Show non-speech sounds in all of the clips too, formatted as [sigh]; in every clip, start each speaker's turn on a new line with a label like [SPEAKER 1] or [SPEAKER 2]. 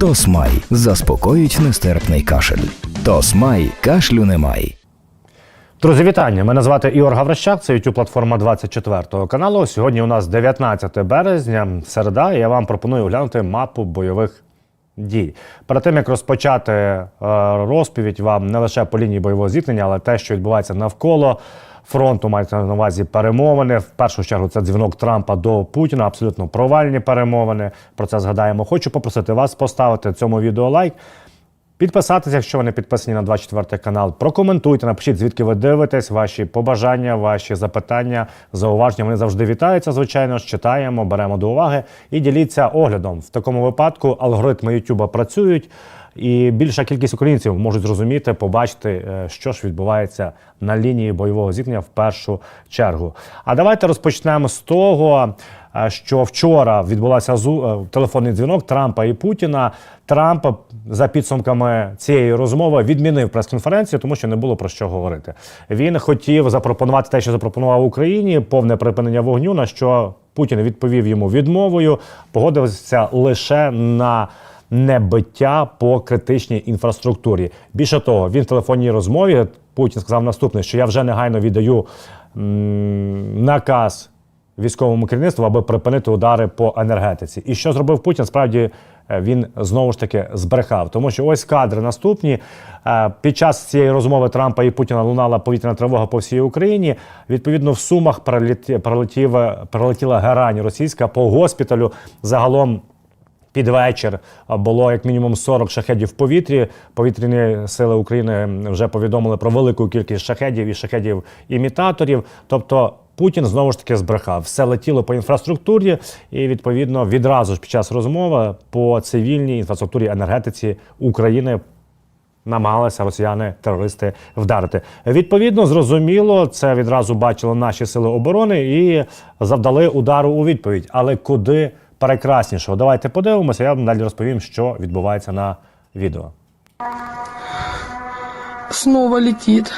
[SPEAKER 1] Тосмай заспокоїть нестерпний кашель. Тосмай кашлю немає.
[SPEAKER 2] Друзі, вітання! Мене звати Ігор Гаврищак, це youtube платформа 24 каналу. Сьогодні у нас 19 березня, середа, і я вам пропоную оглянути мапу бойових дій. Перед тим як розпочати е, розповідь вам не лише по лінії бойового зіткнення, але те, що відбувається навколо фронту, мається на увазі перемовини. В першу чергу це дзвінок Трампа до Путіна, абсолютно провальні перемовини. Про це згадаємо. Хочу попросити вас поставити цьому відео лайк. Підписатися, якщо ви не підписані на 24 канал. Прокоментуйте, напишіть, звідки ви дивитесь, ваші побажання, ваші запитання, зауваження. Вони завжди вітаються, звичайно ж, читаємо, беремо до уваги і діліться оглядом. В такому випадку алгоритми YouTube працюють, і більша кількість українців можуть зрозуміти, побачити, е, що ж відбувається на лінії бойового зіткнення в першу чергу. А давайте розпочнемо з того, е, що вчора відбулася е, телефонний дзвінок Трампа і Путіна. Трамп за підсумками цієї розмови відмінив прес-конференцію, тому що не було про що говорити. Він хотів запропонувати те, що запропонував Україні, повне припинення вогню. На що Путін відповів йому відмовою, погодився лише на небиття по критичній інфраструктурі. Більше того, він в телефонній розмові Путін сказав наступне, що я вже негайно віддаю наказ військовому керівництву, аби припинити удари по енергетиці. І що зробив Путін? Справді е, він знову ж таки збрехав, тому що ось кадри наступні. Е, Під час цієї розмови Трампа і Путіна лунала повітряна тривога по всій Україні. Відповідно, в Сумах прилетів, прилетіла герань російська по госпіталю. Загалом під вечір було як мінімум 40 шахедів в повітрі. Повітряні сили України вже повідомили про велику кількість шахедів і шахедів-імітаторів. Тобто Путін знову ж таки збрехав. Все летіло по інфраструктурі, і відповідно відразу ж під час розмови по цивільній інфраструктурі енергетиці України. Намагалися росіяни-терористи вдарити. Відповідно, зрозуміло, це відразу бачили наші сили оборони і завдали удару у відповідь. Але куди прекраснішого? Давайте подивимося. Я вам далі розповім, що відбувається на відео.
[SPEAKER 3] снова летит.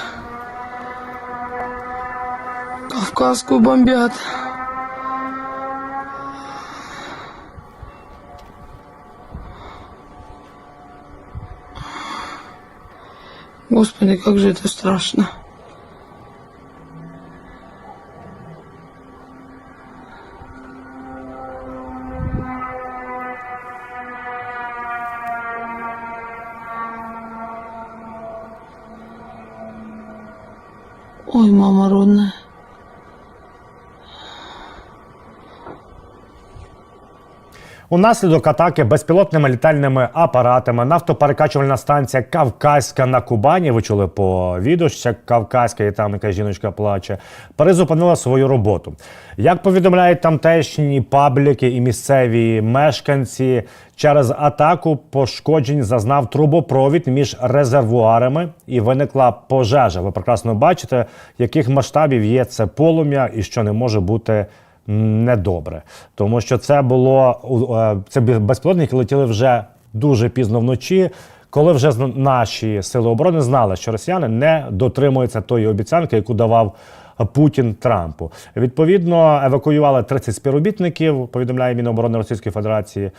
[SPEAKER 3] Кавказскую бомбят. Господи, как же это страшно.
[SPEAKER 2] Унаслідок атаки безпілотними літальними апаратами нафтоперекачувальна станція Кавказька на Кубані. Ви чули по відео, що Кавказька, і там якась жіночка плаче, перезупинила свою роботу. Як повідомляють тамтешні пабліки і місцеві мешканці, через атаку пошкоджень зазнав трубопровід між резервуарами і виникла пожежа. Ви прекрасно бачите, яких масштабів є це полум'я і що не може бути недобре, тому що це було е, це безпілотники летіли вже дуже пізно вночі. Коли вже наші сили оборони знали, що росіяни не дотримуються тої обіцянки, яку давав Путін Трампу. Відповідно, евакуювали 30 співробітників. Повідомляє Міноборони Російської Федерації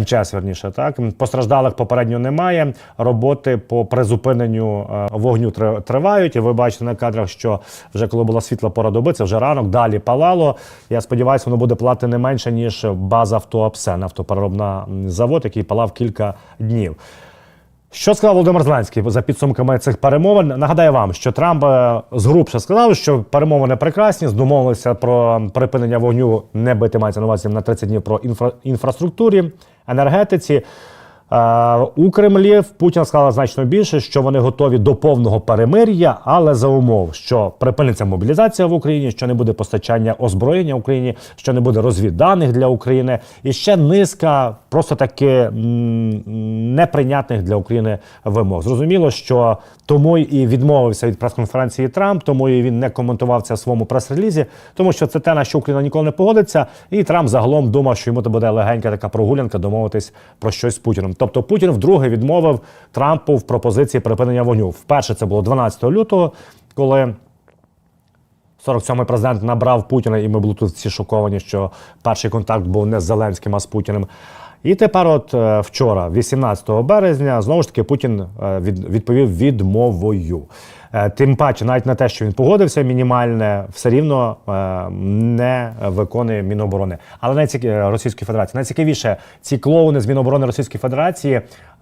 [SPEAKER 2] МЧС. Верніше так постраждалих попередньо немає. Роботи по призупиненню е, вогню три- тривають. І ви бачите на кадрах, що вже коли була світла пора доби, це вже ранок. Далі палало. Я сподіваюся, воно буде палати не менше ніж база «Автоапсе», нафтопереробна м, завод, який палав кілька днів. Що сказав Володимир Зеленський за підсумками цих перемовин? Нагадаю вам, що Трамп е, згрубше сказав, що перемовини прекрасні, здумовилися про припинення вогню, не бити мається на увазі на 30 днів про інфра- інфраструктурі, енергетиці. У Кремлі Путін сказала значно більше, що вони готові до повного перемир'я, але за умов, що припиниться мобілізація в Україні, що не буде постачання озброєння Україні, що не буде розвідданих для України, і ще низка просто таки неприйнятних для України вимог. Зрозуміло, що тому і відмовився від прес-конференції Трамп, тому і він не коментував це в своєму прес-релізі, тому що це те, на що Україна ніколи не погодиться. І Трамп загалом думав, що йому то буде легенька така прогулянка домовитись про щось з Путіним. Тобто Путін вдруге відмовив Трампу в пропозиції припинення вогню. Вперше це було 12 лютого, коли 47-й президент набрав Путіна, і ми були тут всі шоковані, що перший контакт був не з Зеленським, а з Путіним. І тепер, от е, вчора, 18 березня, знову ж таки Путін е, від, відповів відмовою. Е, Тим паче, навіть на те, що він погодився мінімальне, все рівно е, не виконує Міноборони. Але найцікавіше Російської Федерації. Найцікавіше, ці клоуни з Міноборони Російської Федерації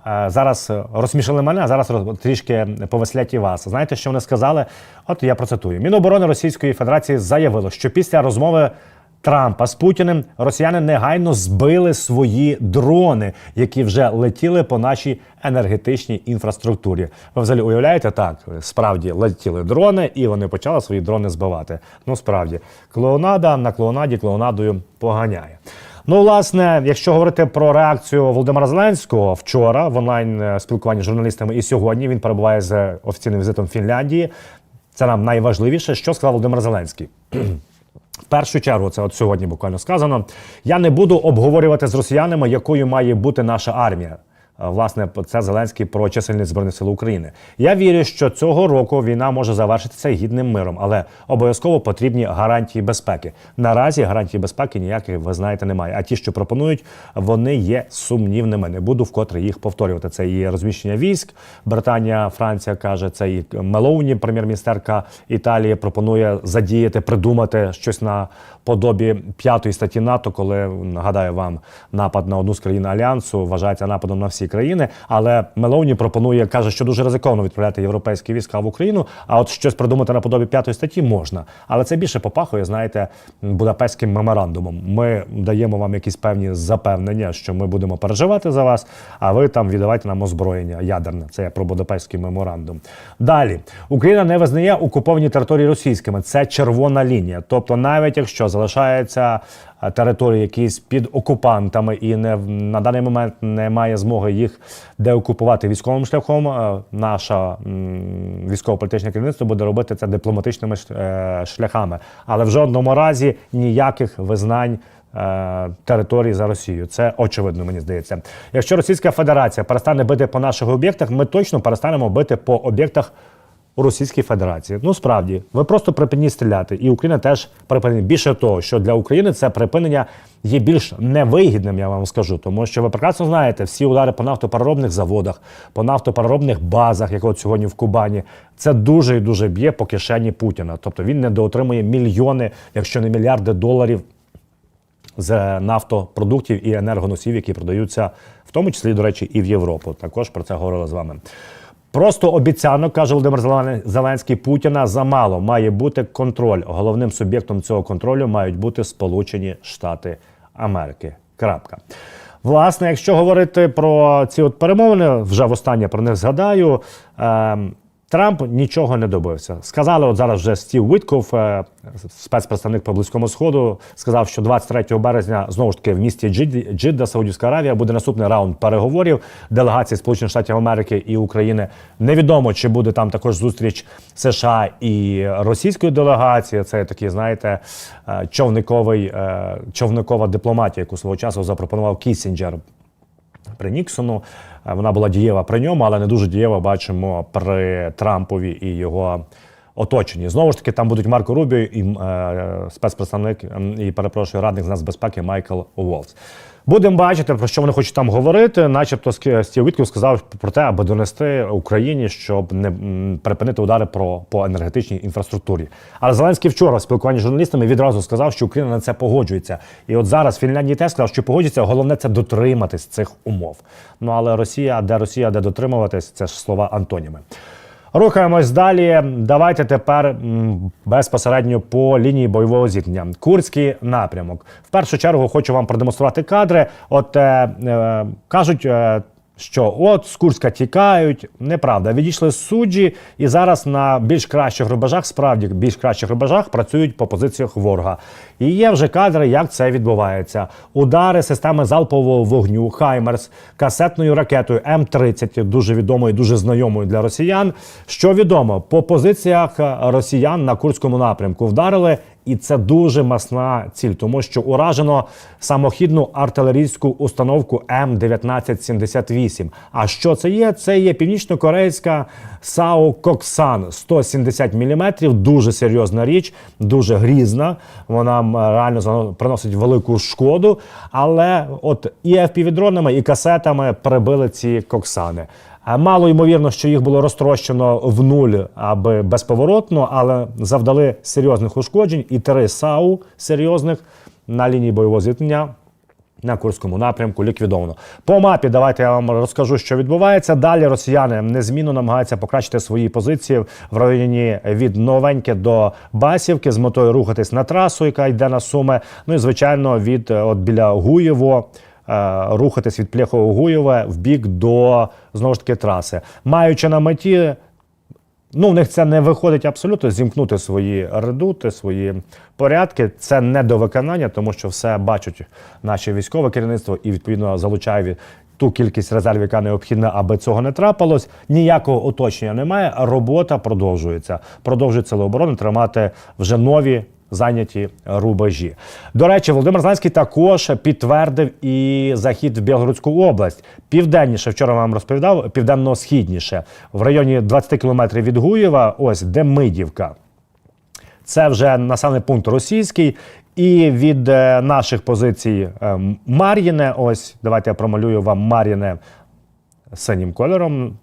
[SPEAKER 2] е, зараз розсмішили мене, а зараз трішки повеселять і вас. Знаєте, що вони сказали? От я процитую: Міноборони Російської Федерації заявило, що після розмови. Трампа з Путіним росіяни негайно збили свої дрони, які вже летіли по нашій енергетичній інфраструктурі. Ви взагалі уявляєте так? Справді летіли дрони, і вони почали свої дрони збивати. Ну справді, клоунада на клоунаді клоунадою поганяє. Ну, власне, якщо говорити про реакцію Володимира Зеленського вчора в онлайн е, спілкуванні з журналістами, і сьогодні він перебуває з офіційним візитом Фінляндії. Це нам найважливіше, що сказав Володимир Зеленський. [clears throat] В першу чергу, це от сьогодні буквально сказано. Я не буду обговорювати з росіянами, якою має бути наша армія. Е, Власне, це Зеленський про чисельність збройних сил України. Я вірю, що цього року війна може завершитися гідним миром, але обов'язково потрібні гарантії безпеки. Наразі гарантій безпеки ніяких, ви знаєте, немає. А ті, що пропонують, вони є сумнівними. Не буду вкотре їх повторювати. Це і розміщення військ. Британія, Франція каже, це і Мелоуні, прем'єр-міністерка Італії, пропонує задіяти, придумати щось на подобі п'ятої статті НАТО, коли нагадаю вам напад на одну з країн альянсу вважається нападом на всі країни. Але Мелоуні пропонує, каже, що дуже ризиковано відправляти європейські війська в Україну. А от щось придумати на подобі п'ятої статті можна. Але це більше попахує, знаєте, Будапештським меморандумом. Ми даємо вам якісь певні запевнення, що ми будемо переживати за вас, а ви там віддавайте нам озброєння ядерне. Це про Будапештський меморандум. Далі Україна не визнає окуповані території російськими. Це червона лінія. Тобто, навіть якщо залишається е, території якісь під окупантами і не на даний момент немає змоги їх деокупувати військовим шляхом. е, Наша військово-політичне керівництво буде робити це дипломатичними е, шляхами, але в жодному разі ніяких визнань. Території за Росією, це очевидно, мені здається. Якщо Російська Федерація перестане бити по наших об'єктах, ми точно перестанемо бити по об'єктах у Російській Федерації. Ну справді, ви просто припиніть стріляти, і Україна теж припинить. Більше того, що для України це припинення є більш невигідним, я вам скажу, тому що ви прекрасно знаєте, всі удари по нафтопереробних заводах, по нафтопереробних базах, як от сьогодні в Кубані, це дуже і дуже б'є по кишені Путіна. Тобто він недоотримує мільйони, якщо не мільярди доларів з нафтопродуктів і енергоносів, які продаються, в тому числі, до речі, і в Європу. Також про це говорили з вами. Просто обіцянок, каже Володимир Зелен- Зеленський, Путіна замало. Має бути контроль. Головним суб'єктом цього контролю мають бути Сполучені Штати Америки. Крапка. Власне, якщо говорити про ці от перемовини, вже востаннє про них згадаю. ем, Трамп нічого не добився. Сказали, от зараз вже Стів Витков, е, спецпредставник по близькому сходу, сказав, що 23 березня знову ж таки в місті Джид- Джидда, Саудівська Аравія, буде наступний раунд переговорів делегації Сполучених Штатів Америки і України. Невідомо, чи буде там також зустріч США і російської делегації. Це такий, знаєте, е, човниковий е, човникова дипломатія, яку свого часу запропонував Кісінджер при Ніксону. Вона була дієва при ньому, але не дуже дієва бачимо при Трампові і його оточенні. Знову ж таки, там будуть Марко Рубіо і е, спецпредставник і перепрошую радник з нацбезпеки Майкл Уолтс. Будемо бачити, про що вони хочуть там говорити. Начебто Стів Вітків сказав про те, аби донести Україні, щоб не припинити удари про по енергетичній інфраструктурі. Але Зеленський вчора в спілкуванні з журналістами відразу сказав, що Україна на це погоджується. І от зараз Фінляндія теж сказав, що погоджується. Головне це дотриматись цих умов. Ну але Росія, де Росія, де дотримуватись, це ж слова антоніми. Рухаємось далі. Давайте тепер безпосередньо по лінії бойового зіткнення. Курський напрямок. В першу чергу хочу вам продемонструвати кадри. От е, е, кажуть. Е, що от з Курська тікають, неправда. Відійшли суджі, і зараз на більш кращих рубежах, справді більш кращих рубежах, працюють по позиціях ворога. І є вже кадри, як це відбувається. Удари системи залпового вогню Хаймерс касетною ракетою М-30, дуже відомою, дуже знайомою для росіян. Що відомо, по позиціях росіян на Курському напрямку вдарили І це дуже масна ціль, тому що уражено самохідну артилерійську установку М1978. А що це є? Це є північно-корейська САУ Коксан 170 мм. Дуже серйозна річ, дуже грізна. Вона реально приносить велику шкоду. Але от і FPV-дронами, і касетами перебили ці коксани. Е, Мало ймовірно, що їх було розтрощено в нуль аби безповоротно, але завдали серйозних ушкоджень і три САУ серйозних на лінії бойового зіткнення на Курському напрямку ліквідовано. По мапі давайте я вам розкажу, що відбувається. Далі росіяни незмінно намагаються покращити свої позиції в районі від Новеньке до Басівки з метою рухатись на трасу, яка йде на Суми. Ну і звичайно, від от біля Гуєво. Е, Рухатись від Плєхового Гуєва в бік до знову ж таки траси, маючи на меті Ну, в них це не виходить абсолютно зімкнути свої редути, свої порядки. Це не до виконання, тому що все бачать наше військове керівництво і відповідно залучає ту кількість резервів, яка необхідна, аби цього не трапилось. Ніякого оточення немає. Робота продовжується. Продовжують сили оборони тримати вже нові. Зайняті рубежі. До речі, Володимир Зеленський також підтвердив і захід в Білгородську область. Південніше, вчора вам розповідав, південно-східніше, в районі 20 кілометрів від Гуєва, ось Демидівка. Це вже населений пункт російський. І від е, наших позицій е, Мар'їне, ось давайте я промалюю вам Мар'їне синім кольором.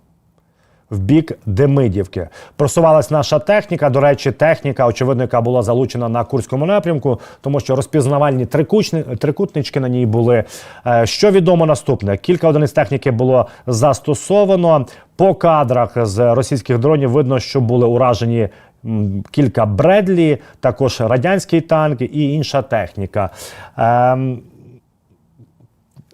[SPEAKER 2] В бік Демидівки просувалась наша техніка. До речі, техніка, очевидно, яка була залучена на Курському напрямку, тому що розпізнавальні трикучні, трикутнички на ній були. Е, Що відомо наступне: кілька одиниць техніки було застосовано. По кадрах з російських дронів видно, що були уражені кілька Бредлі, також радянський танк і інша техніка. Ем,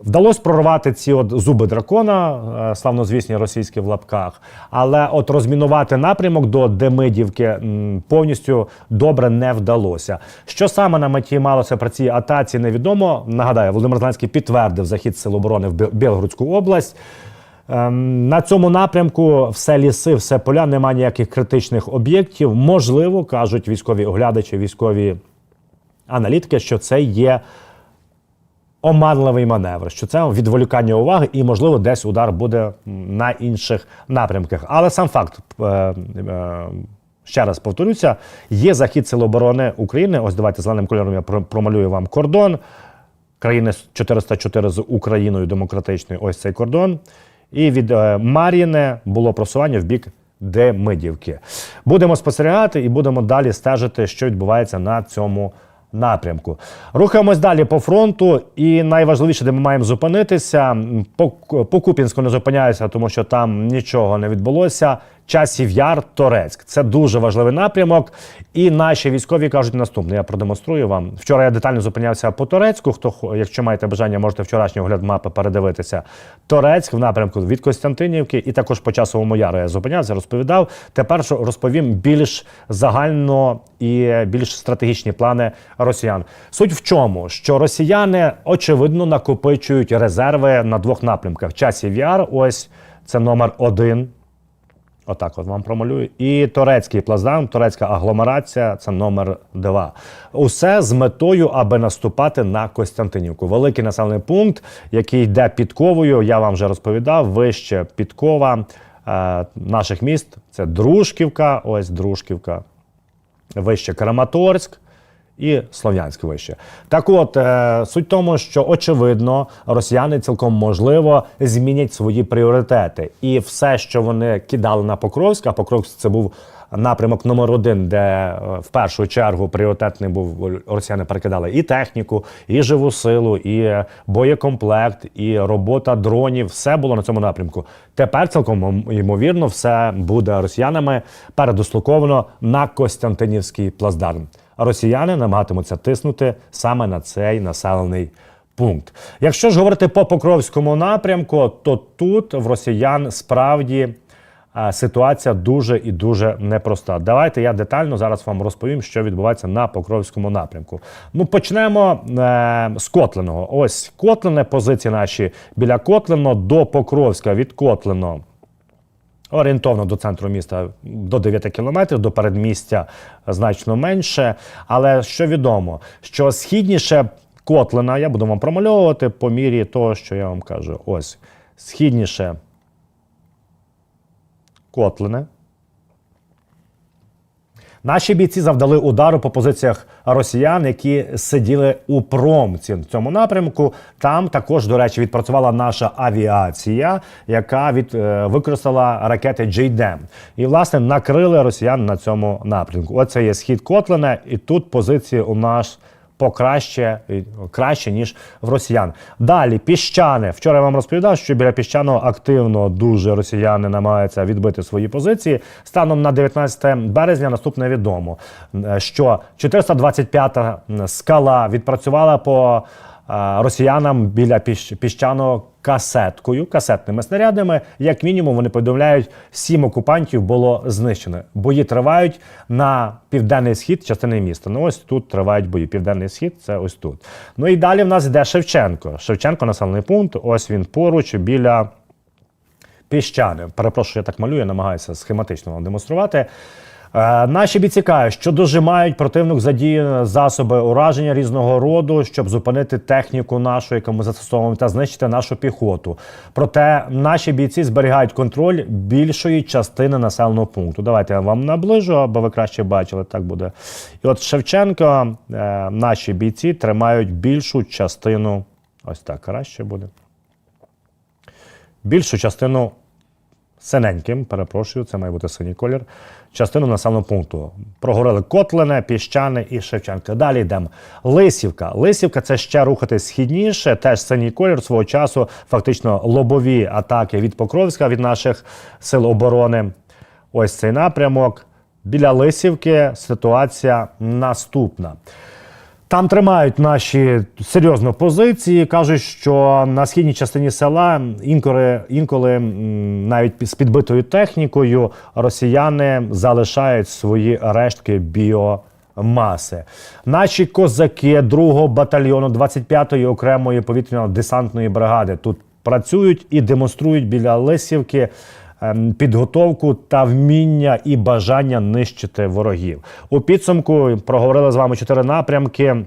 [SPEAKER 2] Вдалося прорвати ці от зуби дракона, е, славнозвісні російські в лапках, але от розмінувати напрямок до Демидівки повністю добре не вдалося. Що саме на меті малося при цій атаці, невідомо. Нагадаю, Володимир Зеленський підтвердив захід Сил оборони в Бі- Білгородську область. Ем, На цьому напрямку все ліси, все поля, немає ніяких критичних об'єктів. Можливо, кажуть військові оглядачі, військові аналітики, що це є оманливий маневр, що це відволікання уваги, і, можливо, десь удар буде на інших напрямках. Але сам факт. е, е, Ще раз повторюся, є захід Сил оборони України. Ось давайте зеленим кольором я промалюю вам кордон. Країни з 404 з Україною демократичною. Ось цей кордон. І від е, Мар'їне було просування в бік Демидівки. Будемо спостерігати і будемо далі стежити, що відбувається на цьому напрямку. Рухаємось далі по фронту. І найважливіше, де ми маємо зупинитися, по, по Купінську не зупиняюся, тому що там нічого не відбулося. Часів Яр, Торецьк. Це дуже важливий напрямок. І наші військові кажуть наступне. Я продемонструю вам. Вчора я детально зупинявся по Торецьку. Хто якщо маєте бажання, можете вчорашній огляд мапи передивитися. Торецьк в напрямку від Костянтинівки, і також по часовому яру я зупинявся, розповідав. Тепер розповім більш загально і більш стратегічні плани росіян. Суть в чому, що росіяни очевидно накопичують резерви на двох напрямках: часів яр, ось це номер один. Отак от вам промалюю. І турецький плацдарм, турецька агломерація це номер два. Усе з метою, аби наступати на Костянтинівку. Великий населений пункт, який йде підковою. Я вам вже розповідав. Вище підкова е, наших міст. Це Дружківка, ось Дружківка, вище Краматорськ. І Слов'янськ вище. Так от, е, суть в тому, що очевидно, росіяни цілком можливо змінять свої пріоритети. І все, що вони кидали на Покровськ, а Покровськ це був напрямок номер один, де е, в першу чергу пріоритетний був росіяни перекидали і техніку, і живу силу, і боєкомплект, і робота дронів. Все було на цьому напрямку. Тепер цілком ймовірно, все буде росіянами передислоковано на Костянтинівський плацдарм. Росіяни намагатимуться тиснути саме на цей населений пункт. Якщо ж говорити по Покровському напрямку, то тут в росіян справді ситуація дуже і дуже непроста. Давайте я детально зараз вам розповім, що відбувається на Покровському напрямку. Ну, почнемо е, з Котленого. Ось Котлине, позиції наші біля Котлино до Покровська від Котлино. Орієнтовно до центру міста до 9 кілометрів, до передмістя значно менше. Але що відомо, що східніше Котлина, я буду вам промальовувати по мірі того, що я вам кажу. Ось східніше Котлине. Наші бійці завдали удару по позиціях росіян, які сиділи у промці в цьому напрямку. Там також, до речі, відпрацювала наша авіація, яка від, е, використала ракети JDAM. І, власне, накрили росіян на цьому напрямку. Оце є схід Котлина, і тут позиції у нас покраще краще ніж в росіян. Далі піщане. Вчора я вам розповідав, що біля піщаного активно дуже росіяни намагаються відбити свої позиції. Станом на 19 березня наступне відомо, е, що 425-та скала відпрацювала по росіянам біля піщ- піщаного касеткою, касетними снарядами. Як мінімум, вони повідомляють, сім окупантів було знищено. Бої тривають на південний схід частини міста. Ну ось тут тривають бої. Південний схід це ось тут. Ну і далі в нас йде Шевченко. Шевченко населений пункт. Ось він поруч біля піщани. Перепрошую, я так малюю, я намагаюся схематично вам демонструвати. Е, Наші бійці кажуть, що дожимають противник задіяні засоби ураження різного роду, щоб зупинити техніку нашу, яку ми застосовуємо, та знищити нашу піхоту. Проте наші бійці зберігають контроль більшої частини населеного пункту. Давайте я вам наближу, аби ви краще бачили. Так буде. І от Шевченко, е, наші бійці тримають більшу частину. Ось так краще буде. Більшу частину синеньким, перепрошую, це має бути синій колір. Частину населеного пункту. Прогорили Котлине, Піщани і Шевченка. Далі йдемо. Лисівка. Лисівка це ще рухати східніше, теж синій колір свого часу, фактично лобові атаки від Покровська, від наших сил оборони. Ось цей напрямок. Біля Лисівки ситуація наступна. Там тримають наші серйозно позиції. кажуть, що на східній частині села інколи, інколи навіть з підбитою технікою росіяни залишають свої рештки біомаси. Наші козаки 2-го батальйону 25-ї окремої повітряно-десантної бригади тут працюють і демонструють біля Лисівки підготовку та вміння і бажання нищити ворогів. У підсумку проговорили з вами чотири напрямки.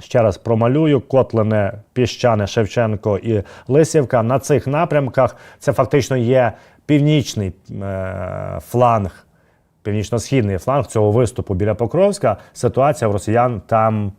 [SPEAKER 2] Ще раз промалюю Котлине, Піщане, Шевченко і Лисівка. На цих напрямках це фактично є північний е, фланг, північно-східний фланг цього виступу біля Покровська. Ситуація в росіян там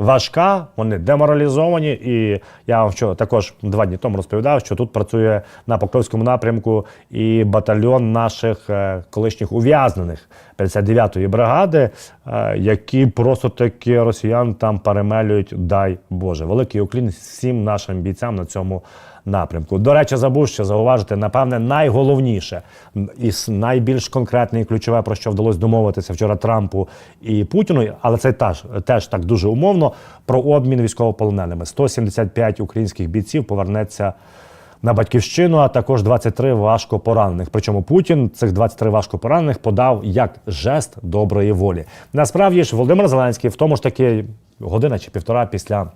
[SPEAKER 2] важка, вони деморалізовані. І я вам що також два дні тому розповідав, що тут працює на Покровському напрямку і батальйон наших е, колишніх ув'язнених 59-ї бригади, е, які просто таки росіян там перемелюють. Дай Боже, великий уклін всім нашим бійцям на цьому. Напрямку. До речі, забув ще зауважити, напевне, найголовніше і найбільш конкретне і ключове, про що вдалося домовитися вчора Трампу і Путіну, але це теж, теж так дуже умовно, про обмін військовополоненими. 175 українських бійців повернеться на батьківщину, а також 23 важко поранених. Причому Путін цих 23 важко поранених подав як жест доброї волі. Насправді ж Володимир Зеленський в тому ж таки година чи півтора після.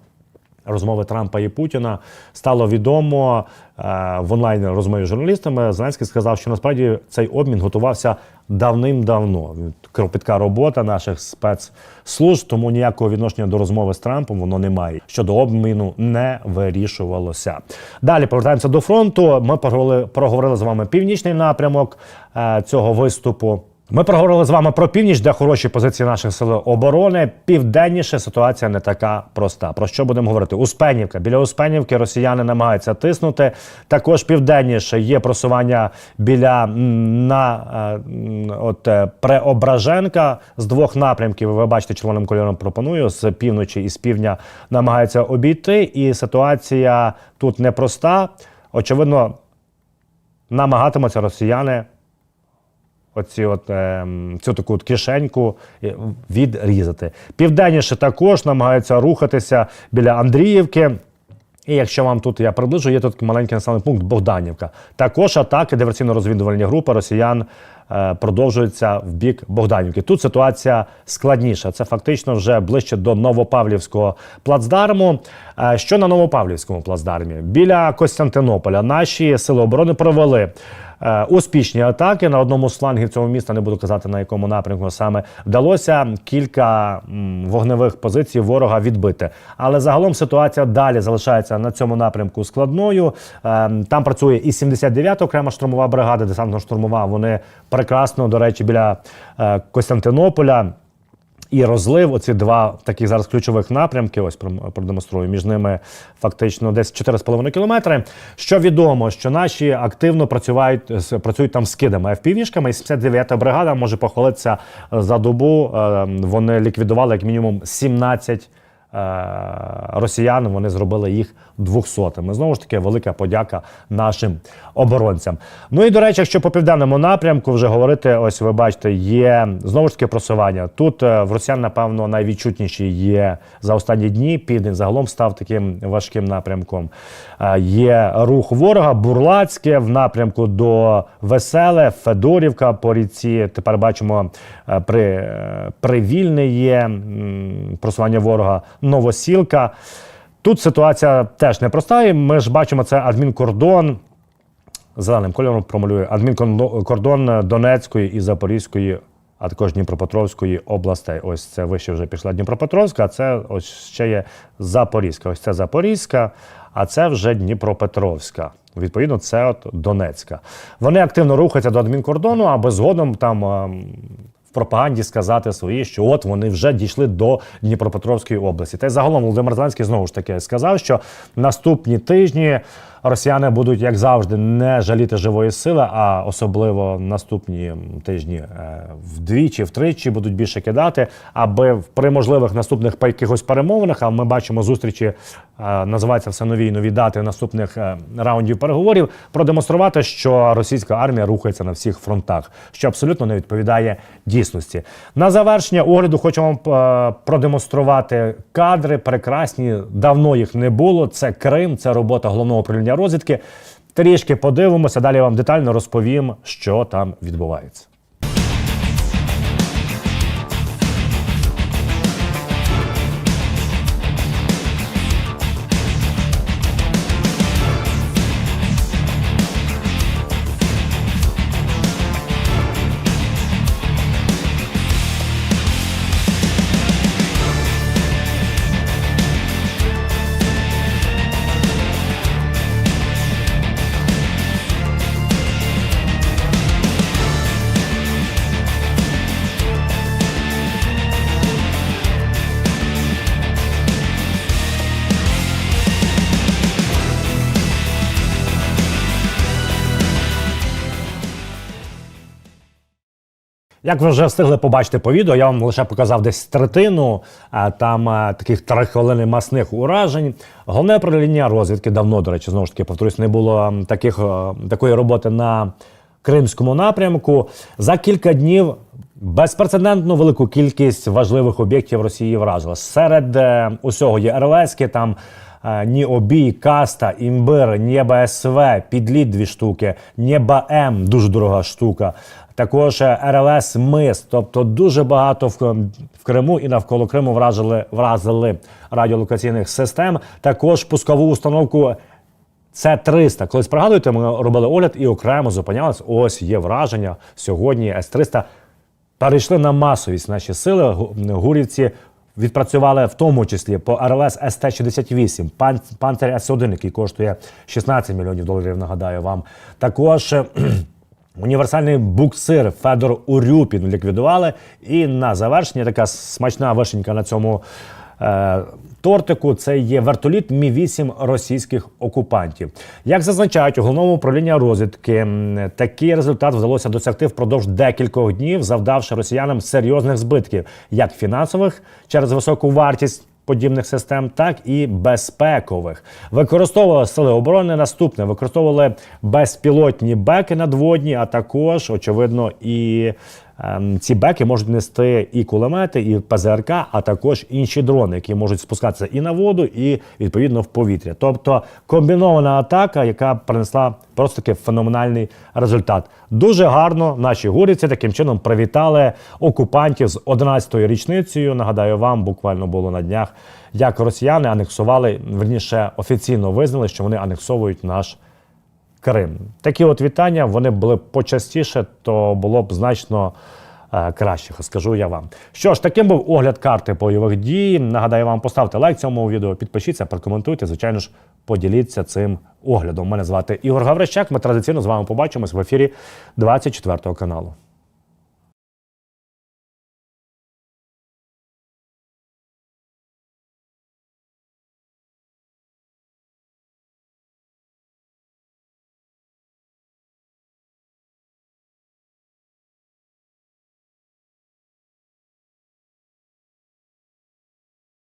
[SPEAKER 2] Розмови Трампа і Путіна стало відомо е, в онлайн розмові з журналістами. Зеленський сказав, що насправді цей обмін готувався давним-давно. Кропітка робота наших спецслужб, тому ніякого відношення до розмови з Трампом воно не має. Щодо обміну не вирішувалося. Далі повертаємося до фронту. Ми проговорили, проговорили з вами північний напрямок е, цього виступу. Ми проговорили з вами про північ, де хороші позиції наших сил оборони. Південніше ситуація не така проста. Про що будемо говорити? Успенівка. Біля Успенівки росіяни намагаються тиснути. Також південніше є просування біля на е, от е, Преображенка з двох напрямків. Ви бачите, червоним кольором пропоную з півночі і з півдня намагаються обійти. І ситуація тут непроста. Очевидно, намагатимуться росіяни оці от, е, цю таку от кишеньку е, відрізати. Південніше також намагаються рухатися біля Андріївки. І якщо вам тут я приближу, є тут маленький населений пункт Богданівка. Також атаки диверсійно-розвідувальні групи росіян е, продовжуються в бік Богданівки. Тут ситуація складніша. Це фактично вже ближче до Новопавлівського плацдарму. Е, що на Новопавлівському плацдармі? Біля Костянтинополя наші сили оборони провели Е, Успішні атаки на одному з флангів цього міста, не буду казати на якому напрямку саме вдалося кілька вогневих позицій ворога відбити. Але загалом ситуація далі залишається на цьому напрямку складною. Там працює і 79-та окрема штурмова бригада, десантно-штурмова. Вони прекрасно, до речі, біля е, Костянтинополя. І розлив, оці два таких зараз ключових напрямки. Ось продемонструю. Між ними фактично десь 4,5 кілометри. Що відомо, що наші активно працюють працюють там з кидами FPV-шками. І 79-та бригада може похвалитися за добу. е, Вони ліквідували як мінімум 17 е, росіян. Вони зробили їх 200-ми. Знову ж таки, велика подяка нашим оборонцям. Ну і до речі, якщо по південному напрямку вже говорити, ось ви бачите, є знову ж таки просування. Тут е, в росіян, напевно, найвідчутніші є за останні дні. Південь загалом став таким важким напрямком. Е, Є рух ворога, Бурлацьке в напрямку до Веселе, Федорівка по ріці. Тепер бачимо е, при, Привільне є просування ворога, Новосілка. Тут ситуація теж непроста. і Ми ж бачимо, це адмінкордон. Зеленим кольором промалюю адмінкордон Донецької і Запорізької, а також Дніпропетровської областей. Ось це вище вже пішла Дніпропетровська, а це ось ще є Запорізька. Ось це Запорізька, а це вже Дніпропетровська. Відповідно, це от Донецька. Вони активно рухаються до адмінкордону, аби згодом там. Пропаганді сказати свої, що от вони вже дійшли до Дніпропетровської області. Та й загалом Володимир Зеленський знову ж таки сказав, що наступні тижні росіяни будуть, як завжди, не жаліти живої сили, а особливо наступні тижні е, вдвічі, втричі будуть більше кидати, аби при можливих наступних якихось перемовинах, а ми бачимо зустрічі, е, називається все нові і нові дати наступних е, раундів переговорів, продемонструвати, що російська армія рухається на всіх фронтах, що абсолютно не відповідає дійсності. На завершення огляду е, продемонструвати кадри прекрасні. Давно їх не було. Це Крим, це робота головного управління розвідки. Трішки подивимося. Далі вам детально розповім, що там відбувається. Як ви вже встигли побачити по відео, я вам лише показав десь третину там таких три хвилини масних уражень. Головне управління розвідки давно, до речі, знову ж таки повторюсь, не було таких, такої роботи на кримському напрямку. За кілька днів безпрецедентно велику кількість важливих об'єктів Росії вразила. Серед е, усього є РЛСки, там е, ні обій, каста, імбир, Нєба СВ, підліт дві штуки, Нєба М, дуже дорога штука. Також е, РЛС МИС, тобто дуже багато в, Криму і навколо Криму вразили, вразили радіолокаційних систем. Також пускову установку це 300. Колись пригадуєте, ми робили огляд і окремо зупинялись. Ось є враження. Сьогодні С-300 перейшли на масовість. Наші сили Гу- гурівці відпрацювали в тому числі по РЛС СТ-68, пан, панцер С-1, який коштує 16 мільйонів доларів, нагадаю вам. Також універсальний буксир Федор Урюпін ліквідували. І на завершення така смачна вишенька на цьому е, тортику це є вертоліт Мі-8 російських окупантів. Як зазначають у головному управлінні розвідки, такий результат вдалося досягти впродовж декількох днів, завдавши росіянам серйозних збитків, як фінансових через високу вартість. Подібних систем, так і безпекових використовували сили оборони. Наступне використовували безпілотні беки надводні, а також очевидно і ці беки можуть нести і кулемети, і ПЗРК, а також інші дрони, які можуть спускатися і на воду, і відповідно в повітря. Тобто комбінована атака, яка принесла просто таки феноменальний результат. Дуже гарно наші гурівці таким чином привітали окупантів з 11-ю річницею. Нагадаю вам, буквально було на днях, як росіяни анексували, верніше офіційно визнали, що вони анексовують наш Крим. Такі от вітання вони були почастіше, то було б значно е, краще, скажу я вам. Що ж, таким був огляд карти бойових дій. Нагадаю вам, поставте лайк цьому відео, підпишіться, прокоментуйте. Звичайно ж, поділіться цим оглядом. Мене звати Ігор Гаврищак. Ми традиційно з вами побачимось в ефірі 24 каналу.